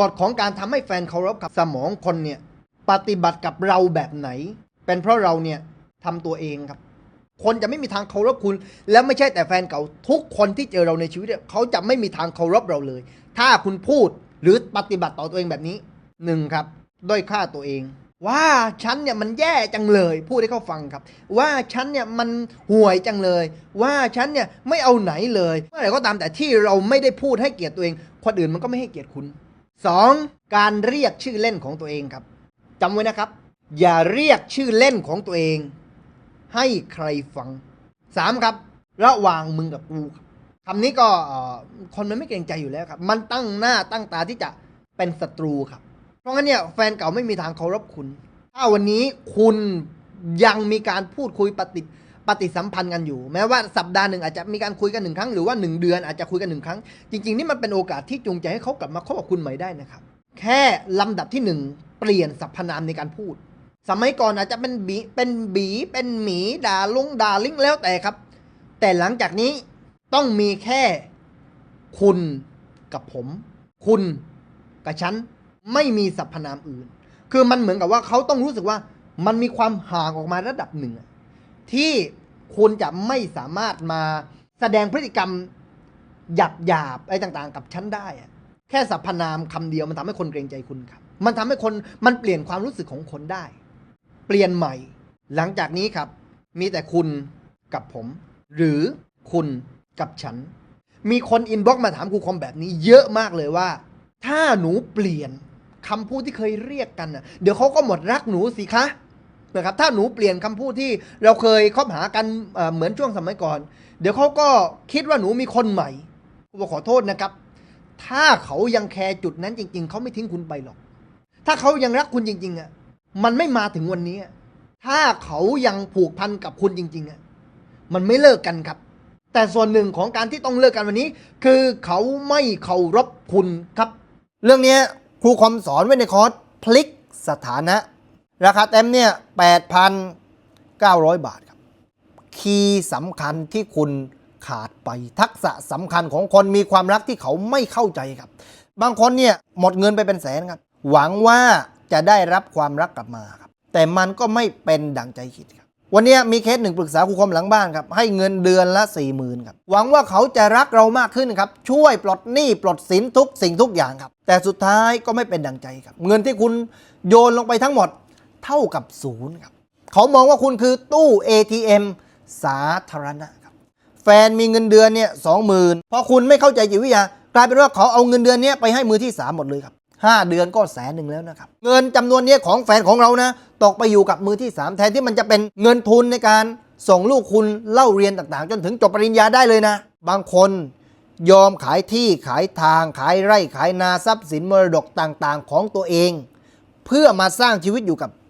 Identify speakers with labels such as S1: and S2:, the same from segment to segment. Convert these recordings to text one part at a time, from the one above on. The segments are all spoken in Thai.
S1: กฎของการทำให้แฟนเคารพกับสมองคนเนี่ยปฏิบัติกับเราแบบไหน เป็นเพราะเราเนี่ยทำตัวเองครับ คนจะไม่มีทางเคารพคุณ แล้วไม่ใช่แต่แฟนเก่าทุกคนที่เจอเราในชีวิตเนี่ยเขาจะไม่มีทางเคารพเราเลย ถ้าคุณพูดหรือปฏิบัติต่อตัวเองแบบนี้หนึ่งครับด้อยค่าตัวเอง ว่าฉันเนี่ยมันแย่จังเลย พูดให้เขาฟังครับ ว่าฉันเนี่ยมันห่วยจังเลย ว่าฉันเนี่ยไม่เอาไหนเลยเมื่อไหร่ก็ตามแต่ที่เราไม่ได้พูดให้เกียรติตัวเอง คนอื่นมันก็ไม่ให้เกียรติคุณ สองการเรียกชื่อเล่นของตัวเองครับจำไว้นะครับ อย่าเรียกชื่อเล่นของตัวเอง ให้ใครฟังสามครับ ระหว่างมึงกับกูคำนี้ก็คนมันไม่เกรงใจอยู่แล้วครับ มันตั้งหน้าตั้งตาที่จะเป็นศัตรูครับ เพราะงั้นเนี่ยแฟนเก่าไม่มีทางเคารพคุณ ถ้าวันนี้คุณยังมีการพูดคุยปฏิ ปฏิสัมพันธ์กันอยู่ แม้ว่าสัปดาห์หนึ่งอาจจะมีการคุยกันหนึ่งครั้งหรือว่าหนึ่งเดือนอาจจะคุยกันหนึ่งครั้ง จริงๆ นี่มันเป็นโอกาสที่จูงใจให้เขากลับมาคบกับคุณใหม่ได้นะครับ แค่ลำดับที่หนึ่งเปลี่ยนสรรพนามในการพูด สมัยก่อนอาจจะเป็นบีเป็นบีเป็นหมีด่าลุงด่าลิงแล้วแต่ครับ แต่หลังจากนี้ต้องมีแค่คุณกับผม คุณกับฉันไม่มีสรรพนามอื่น คือมันเหมือนกับว่าเขาต้องรู้สึกว่ามันมีความห่างออกมาระดับหนึ่งอะ ที่คุณจะไม่สามารถมาแสดงพฤติกรรมหยาบหยาบๆอะไรต่างๆ กับฉันได้อะแค่สรรพนามคำเดียวมันทำให้คนเกรงใจคุณครับ มันทำให้คนมันเปลี่ยนความรู้สึกของคนได้ เปลี่ยนใหม่ หลังจากนี้ครับ มีแต่คุณกับผม หรือคุณกับฉัน มีคนอินบ็อกซ์มาถามครูคอมแบบนี้เยอะมากเลยว่า ถ้าหนูเปลี่ยนคำพูดที่เคยเรียกกันน่ะเดี๋ยวเขาก็หมดรักหนูสิคะ นะครับถ้าหนูเปลี่ยนคำพูดที่เราเคยคบหากันเหมือนช่วงสมัยก่อน เดี๋ยวเขาก็คิดว่าหนูมีคนใหม่ครูขอโทษนะครับ ถ้าเขายังแคร์จุดนั้นจริง ๆ เขาไม่ทิ้งคุณไปหรอก ถ้าเขายังรักคุณจริง ๆอะมันไม่มาถึงวันนี้ ถ้าเขายังผูกพันกับคุณจริงๆอะมันไม่เลิกกันครับ แต่ส่วนหนึ่งของการที่ต้องเลิกกันวันนี้ คือเขาไม่เคารพคุณครับ เรื่องนี้ครูคอมสอนไว้ในคอร์สพลิกสถานะ ราคาเต็มเนี่ย 8,900 บาทครับ คีย์สำคัญที่คุณขาดไปทักษะสำคัญของคนมีความรักที่เขาไม่เข้าใจครับ บางคนเนี่ยหมดเงินไปเป็นแสนครับ หวังว่าจะได้รับความรักกลับมาครับ แต่มันก็ไม่เป็นดังใจคิดครับ วันนี้มีเคสหนึ่งปรึกษาครูคอมหลังบ้านครับ ให้เงินเดือนละ4ี่หมื่นครับ หวังว่าเขาจะรักเรามากขึ้นครับ ช่วยปลดหนี้ปลดสินทุกสิ่งทุกอย่างครับ แต่สุดท้ายก็ไม่เป็นดังใจครับ เงินที่คุณโยนลงไปทั้งหมด เท่ากับศูนย์ครับเขามองว่าคุณคือตู้ ATM สาธารณะครับ แฟนมีเงินเดือนเนี่ยสองหมื่นพอคุณไม่เข้าใจจิตวิทยากลายเป็นว่าเขาเอาเงินเดือนเนี้ยไปให้มือที่ 3 หมดเลยครับ 5 เดือนก็แสนหนึ่งแล้วนะครับ เงินจำนวนเนี้ยของแฟนของเรานะ ตกไปอยู่กับมือที่ 3 แทนที่มันจะเป็นเงินทุนในการส่งลูกคุณเล่าเรียนต่างๆ จนถึงจบปริญญาได้เลยนะ บางคนยอมขายที่ขายทางขายไร่ขายนาทรัพย์สินมรดกต่างๆ ของตัวเอง เพื่อมาสร้างชีวิตอยู่กับ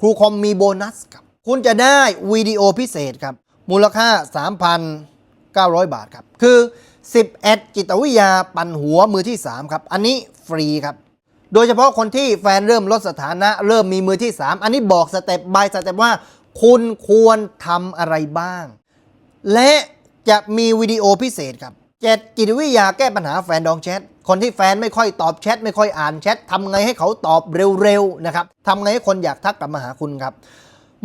S1: ครูคอมมีโบนัสครับ คุณจะได้วิดีโอพิเศษครับ มูลค่า 3,900 บาทครับ คือ11จิตวิทยาปั่นหัวมือที่ 3 ครับ อันนี้ฟรีครับโดยเฉพาะคนที่แฟนเริ่มลดสถานะ เริ่มมีมือที่ 3 อันนี้บอกสเต็ปบายสเต็ปว่า คุณควรทำอะไรบ้าง และจะมีวิดีโอพิเศษครับ เจ็ดจิตวิทยาแก้ปัญหาแฟนดองแชท คนที่แฟนไม่ค่อยตอบแชทไม่ค่อยอ่านแชททำไงให้เขาตอบเร็วๆนะครับทำไงให้คนอยากทักกลับมาหาคุณครับ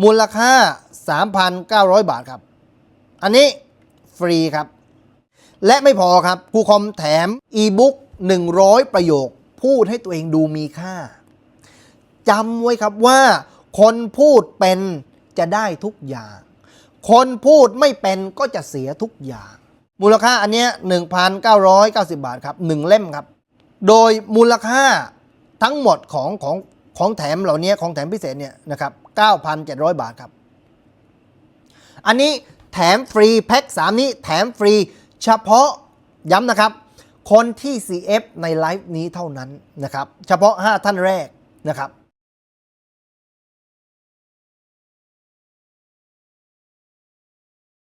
S1: มูลค่า 3,900 บาทครับ อันนี้ฟรีครับ และไม่พอครับครูคอมแถมอีบุ๊ก100 ประโยค พูดให้ตัวเองดูมีค่าจำไว้ครับว่า คนพูดเป็นจะได้ทุกอย่าง คนพูดไม่เป็นก็จะเสียทุกอย่าง มูลค่าอันเนี้ย1,990 บาทครับ1เล่มครับ โดยมูลค่าทั้งหมดของของของแถมเหล่านี้ของแถมพิเศษเนี่ยนะครับ9,700 บาทครับ อันนี้แถมฟรีแพ็ค3 นี้แถมฟรีเฉพาะย้ำนะครับ คนที่ CF ในไลฟ์นี้เท่านั้นนะครับ เฉพาะ 5 ท่านแรกนะครับ